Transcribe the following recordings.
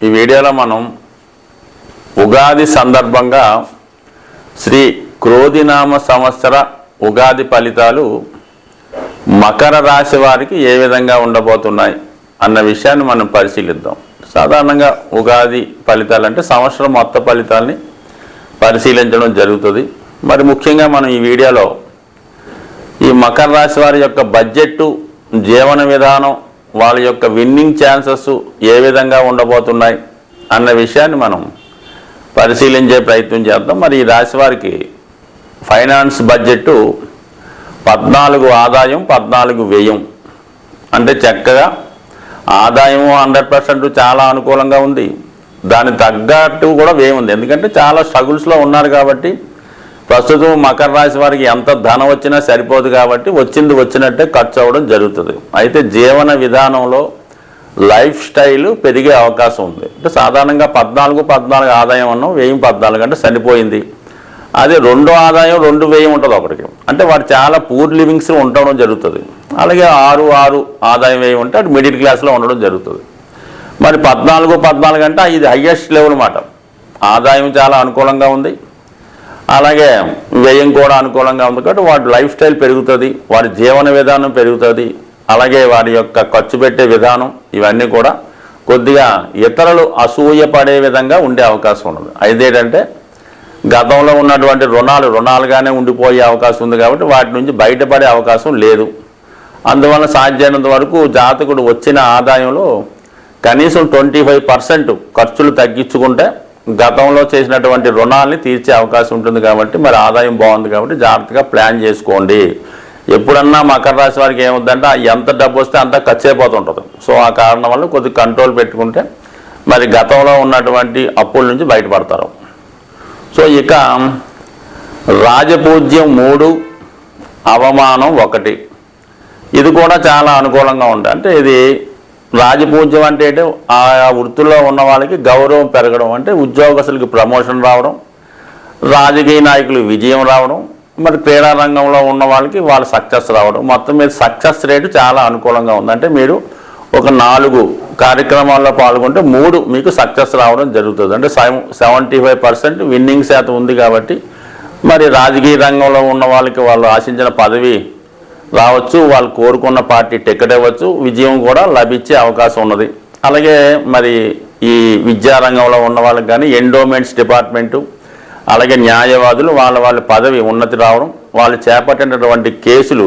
ఈ వీడియోలో మనం ఉగాది సందర్భంగా శ్రీ క్రోధినామ సంవత్సర ఉగాది ఫలితాలు మకర రాశి వారికి ఏ విధంగా ఉండబోతున్నాయి అన్న విషయాన్ని మనం పరిశీలిద్దాం. సాధారణంగా ఉగాది ఫలితాలు అంటే సంవత్సరం మొత్త ఫలితాలని పరిశీలించడం జరుగుతుంది. మరి ముఖ్యంగా మనం ఈ వీడియోలో ఈ మకర రాశి వారి యొక్క బడ్జెట్ జీవన విధానం వాళ్ళ యొక్క విన్నింగ్ ఛాన్సెస్ ఏ విధంగా ఉండబోతున్నాయి అన్న విషయాన్ని మనం పరిశీలించే ప్రయత్నం చేద్దాం. మరి ఈ రాశి వారికి ఫైనాన్స్ బడ్జెట్ పద్నాలుగు ఆదాయం పద్నాలుగు వ్యయం. అంటే చక్కగా ఆదాయం హండ్రెడ్ పర్సెంట్ చాలా అనుకూలంగా ఉంది. దాని తగ్గట్టు కూడా వ్యయం ఉంది. ఎందుకంటే చాలా స్ట్రగుల్స్లో ఉన్నారు కాబట్టి ప్రస్తుతం మకర రాశి వారికి ఎంత ధనం వచ్చినా సరిపోదు కాబట్టి వచ్చింది వచ్చినట్టే ఖర్చు అవ్వడం జరుగుతుంది. అయితే జీవన విధానంలో లైఫ్ స్టైల్ పెరిగే అవకాశం ఉంది. అంటే సాధారణంగా పద్నాలుగు పద్నాలుగు ఆదాయం అన్నాం వెయ్యి పద్నాలుగు అంటే చనిపోయింది అదే రెండో ఆదాయం రెండు వెయ్యి ఉంటుంది ఒకటికి అంటే వాడు చాలా పూర్ లివింగ్స్ ఉండడం జరుగుతుంది. అలాగే ఆరు ఆరు ఆదాయం వెయ్యి ఉంటే అటు మిడిల్ క్లాస్లో ఉండడం జరుగుతుంది. మరి పద్నాలుగు పద్నాలుగు అంటే ఇది హయ్యెస్ట్ లెవెల్ మాట. ఆదాయం చాలా అనుకూలంగా ఉంది. అలాగే వ్యయం కూడా అనుకూలంగా ఉంది కాబట్టి వాటి లైఫ్ స్టైల్ పెరుగుతుంది వారి జీవన విధానం పెరుగుతుంది అలాగే వారి యొక్క ఖర్చు పెట్టే విధానం ఇవన్నీ కూడా కొద్దిగా ఇతరులు అసూయ పడే విధంగా ఉండే అవకాశం ఉన్నది. అదేంటంటే గతంలో ఉన్నటువంటి రుణాలు రుణాలుగానే ఉండిపోయే అవకాశం ఉంది కాబట్టి వాటి నుంచి బయటపడే అవకాశం లేదు. అందువల్ల సాధ్యమైనంత వరకు జాతకుడు వచ్చిన ఆదాయంలో కనీసం ట్వంటీ ఫైవ్ పర్సెంట్ ఖర్చులు తగ్గించుకుంటే గతంలో చేసినటువంటి రుణాలని తీర్చే అవకాశం ఉంటుంది కాబట్టి మరి ఆదాయం బాగుంది కాబట్టి జాగ్రత్తగా ప్లాన్ చేసుకోండి. ఎప్పుడన్నా మకర రాశి వారికి ఏముందంటే ఎంత డబ్బు వస్తే అంత ఖర్చు అయిపోతుంటుంది సో ఆ కారణం వల్ల కొద్దిగా కంట్రోల్ పెట్టుకుంటే మరి గతంలో ఉన్నటువంటి అప్పుల నుంచి బయటపడతారు. సో ఇక రాజపూజ్యం మూడు అవమానం ఒకటి. ఇది కూడా చాలా అనుకూలంగా ఉంటుంది అంటే ఇది రాజపూజ్యం అంటే ఏంటి? ఆ వృత్తిలో ఉన్న వాళ్ళకి గౌరవం పెరగడం అంటే ఉద్యోగస్తులకి ప్రమోషన్ రావడం రాజకీయ నాయకులు విజయం రావడం మరి క్రీడా రంగంలో ఉన్న వాళ్ళకి వాళ్ళ సక్సెస్ రావడం. మొత్తం మీద సక్సెస్ రేటు చాలా అనుకూలంగా ఉంది. అంటే మీరు ఒక నాలుగు కార్యక్రమాల్లో పాల్గొంటే మూడు మీకు సక్సెస్ రావడం జరుగుతుంది. అంటే సెవెంటీ ఫైవ్ పర్సెంట్ విన్నింగ్ శాతం ఉంది కాబట్టి మరి రాజకీయ రంగంలో ఉన్న వాళ్ళకి వాళ్ళు ఆశించిన పదవి రావచ్చు వాళ్ళు కోరుకున్న పార్టీ టికెట్ ఇవ్వచ్చు విజయం కూడా లభించే అవకాశం ఉన్నది. అలాగే మరి ఈ విద్యారంగంలో ఉన్న వాళ్ళకి కానీ ఎండోమెంట్స్ డిపార్ట్మెంటు అలాగే న్యాయవాదులు వాళ్ళ వాళ్ళ పదవి ఉన్నతి రావడం వాళ్ళు చేపట్టినటువంటి కేసులు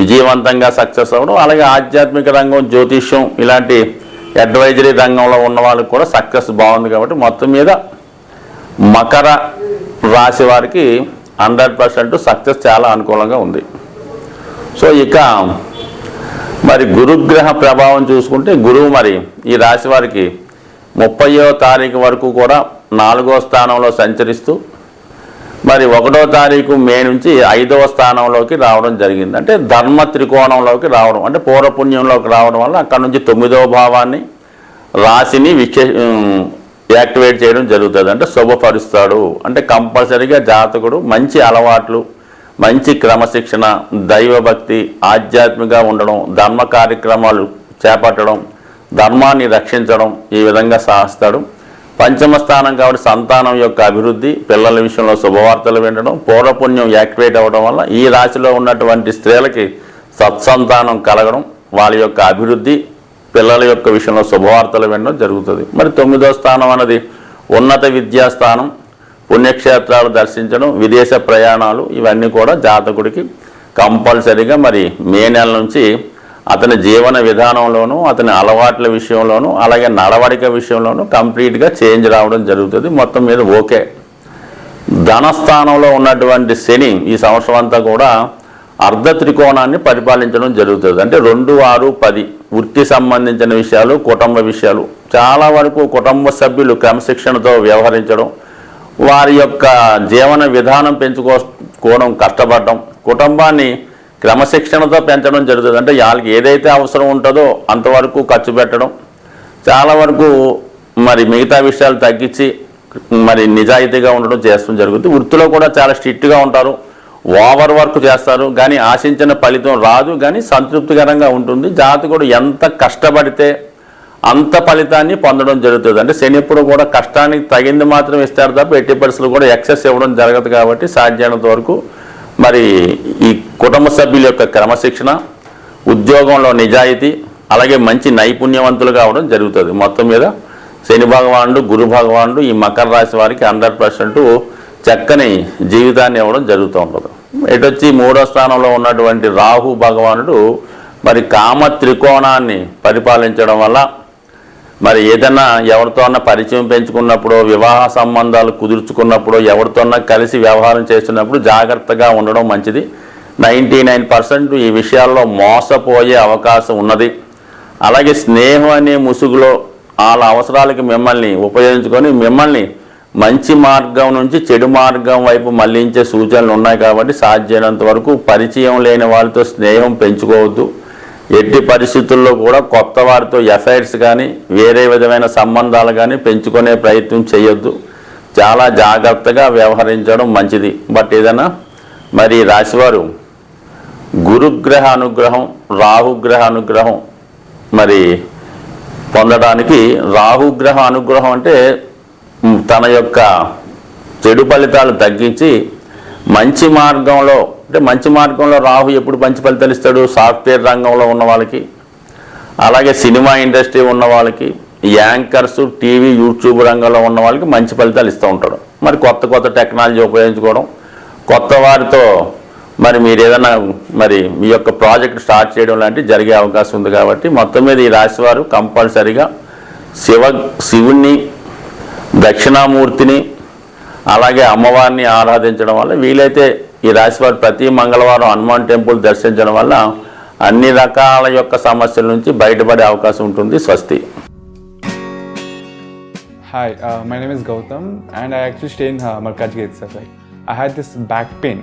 విజయవంతంగా సక్సెస్ అవ్వడం అలాగే ఆధ్యాత్మిక రంగం జ్యోతిష్యం ఇలాంటి అడ్వైజరీ రంగంలో ఉన్న వాళ్ళకి కూడా సక్సెస్ బాగుంది కాబట్టి మొత్తం మీద మకర రాశి వారికి హండ్రెడ్ పర్సెంట్ సక్సెస్ చాలా అనుకూలంగా ఉంది. సో ఇక మరి గురుగ్రహ ప్రభావం చూసుకుంటే గురువు మరి ఈ రాశి వారికి ముప్పయో తారీఖు వరకు కూడా నాలుగో స్థానంలో సంచరిస్తూ మరి ఒకటో తారీఖు మే నుంచి ఐదవ స్థానంలోకి రావడం జరిగింది. అంటే ధర్మ త్రికోణంలోకి రావడం అంటే పూర్వపుణ్యంలోకి రావడం వల్ల అక్కడ నుంచి తొమ్మిదవ భావాన్ని రాశిని విక్షే యాక్టివేట్ చేయడం జరుగుతుంది. అంటే శుభపరుస్తాడు. అంటే కంపల్సరీగా జాతకుడు మంచి అలవాట్లు మంచి క్రమశిక్షణ దైవభక్తి ఆధ్యాత్మిక ఉండడం ధర్మ కార్యక్రమాలు చేపట్టడం ధర్మాన్ని రక్షించడం ఈ విధంగా సాధిస్తాడు. పంచమ స్థానం కాబట్టి సంతానం యొక్క అభివృద్ధి పిల్లల విషయంలో శుభవార్తలు వినడం పూర్వపుణ్యం యాక్టివేట్ అవ్వడం వల్ల ఈ రాశిలో ఉన్నటువంటి స్త్రీలకి సత్సంతానం కలగడం వాళ్ళ యొక్క అభివృద్ధి పిల్లల యొక్క విషయంలో శుభవార్తలు వినడం జరుగుతుంది. మరి తొమ్మిదో స్థానం అన్నది ఉన్నత విద్యాస్థానం పుణ్యక్షేత్రాలు దర్శించడం విదేశ ప్రయాణాలు ఇవన్నీ కూడా జాతకుడికి కంపల్సరీగా మరి మే నెల నుంచి అతని జీవన విధానంలోనూ అతని అలవాట్ల విషయంలోనూ అలాగే నడవడిక విషయంలోనూ కంప్లీట్గా చేంజ్ రావడం జరుగుతుంది. మొత్తం మీద ఓకే. ధనస్థానంలో ఉన్నటువంటి శని ఈ సంవత్సరం అంతా కూడా అర్ధ త్రికోణాన్ని పరిపాలించడం జరుగుతుంది. అంటే రెండు ఆరు పది వృత్తి సంబంధించిన విషయాలు కుటుంబ విషయాలు. చాలా వరకు కుటుంబ సభ్యులు క్రమశిక్షణతో వ్యవహరించడం వారి యొక్క జీవన విధానం పెంచుకోవడం కష్టపడడం కుటుంబాన్ని క్రమశిక్షణతో పెంచడం జరుగుతుంది. అంటే వాళ్ళకి ఏదైతే అవసరం ఉంటుందో అంతవరకు ఖర్చు పెట్టడం చాలా వరకు మరి మిగతా విషయాలు తగ్గించి మరి నిజాయితీగా ఉండడం చేస్తడం జరుగుతుంది. వృత్తిలో కూడా చాలా స్ట్రిక్ట్గా ఉంటారు ఓవర్ వర్క్ చేస్తారు కానీ ఆశించిన ఫలితం రాదు కానీ సంతృప్తికరంగా ఉంటుంది. జాతకుడు ఎంత కష్టపడితే అంత ఫలితాన్ని పొందడం జరుగుతుంది. అంటే శని ఎప్పుడు కూడా కష్టానికి తగింది మాత్రం ఇస్తారు తప్ప ఎట్టి పరిస్థితులు కూడా ఎక్సెస్ ఇవ్వడం జరగదు కాబట్టి సాధ్యమైనంత వరకు మరి ఈ కుటుంబ సభ్యుల యొక్క క్రమశిక్షణ ఉద్యోగంలో నిజాయితీ అలాగే మంచి నైపుణ్యవంతులు కావడం జరుగుతుంది. మొత్తం మీద శని భగవానుడు గురు భగవానుడు ఈ మకర రాశి వారికి హండ్రెడ్ పర్సెంట్ చక్కని జీవితాన్ని ఇవ్వడం జరుగుతూ ఉంటుంది. ఎటొచ్చి మూడో స్థానంలో ఉన్నటువంటి రాహు భగవానుడు మరి కామ త్రికోణాన్ని పరిపాలించడం వల్ల మరి ఏదన్నా ఎవరితోన్నా పరిచయం పెంచుకున్నప్పుడు వివాహ సంబంధాలు కుదుర్చుకున్నప్పుడు ఎవరితోన్నా కలిసి వ్యవహారం చేస్తున్నప్పుడు జాగ్రత్తగా ఉండడం మంచిది. నైంటీ నైన్ పర్సెంట్ ఈ విషయాల్లో మోసపోయే అవకాశం ఉన్నది. అలాగే స్నేహం అనే ముసుగులో వాళ్ళ అవసరాలకి మిమ్మల్ని ఉపయోగించుకొని మిమ్మల్ని మంచి మార్గం నుంచి చెడు మార్గం వైపు మళ్ళించే సూచనలు ఉన్నాయి కాబట్టి సాధ్యమైనంత వరకు పరిచయం లేని వాళ్ళతో స్నేహం పెంచుకోవద్దు. ఎట్టి పరిస్థితుల్లో కూడా కొత్త వారితో ఎఫైర్స్ కానీ వేరే విధమైన సంబంధాలు కానీ పెంచుకునే ప్రయత్నం చేయొద్దు. చాలా జాగ్రత్తగా వ్యవహరించడం మంచిది. బట్ ఏదైనా మరి రాశివారు గురుగ్రహ అనుగ్రహం రాహుగ్రహ అనుగ్రహం మరి పొందడానికి రాహుగ్రహ అనుగ్రహం అంటే తన యొక్క చెడు ఫలితాలు తగ్గించి మంచి మార్గంలో అంటే మంచి మార్గంలో రాహు ఎప్పుడు మంచి ఫలితాలు ఇస్తాడు? సాఫ్ట్వేర్ రంగంలో ఉన్న వాళ్ళకి. అలాగే సినిమా ఇండస్ట్రీ ఉన్న వాళ్ళకి. యాంకర్స్ టీవీ యూట్యూబ్ రంగంలో ఉన్న వాళ్ళకి మంచి ఫలితాలు ఇస్తూ ఉంటాడు. మరి కొత్త కొత్త టెక్నాలజీ ఉపయోగించుకోవడం. కొత్త వారితో మరి మీరు ఏదైనా మరి మీ యొక్క ప్రాజెక్ట్ స్టార్ట్ చేయడం లాంటివి జరిగే అవకాశం ఉంది కాబట్టి మొత్తం మీద ఈ రాశి వారు కంపల్సరిగా శివ శివుణ్ణి దక్షిణామూర్తిని అలాగే అమ్మవారిని ఆరాధించడం వల్ల వీలైతే ఈ రాశివారు ప్రతి మంగళవారం హనుమాన్ టెంపుల్ దర్శించడం వల్ల అన్ని రకాల యొక్క సమస్యల నుంచి బయటపడే అవకాశం ఉంటుంది స్వస్తి. Hi my name is Gautam and I actually stay in Markaz sir I had this back pain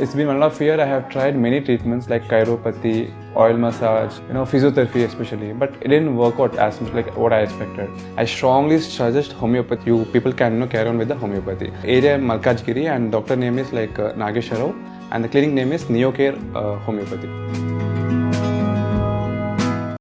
It's been one and a half year. I have tried many treatments like chiropathy, oil massage, you know, physiotherapy especially, but it didn't work out as much like what I expected. I strongly suggest homeopathy. You people can you know, carry on with the homeopathy. Area Malkajgiri, and doctor name is like uh, Nagesharov, and the clinic name is Neocare uh, Homeopathy.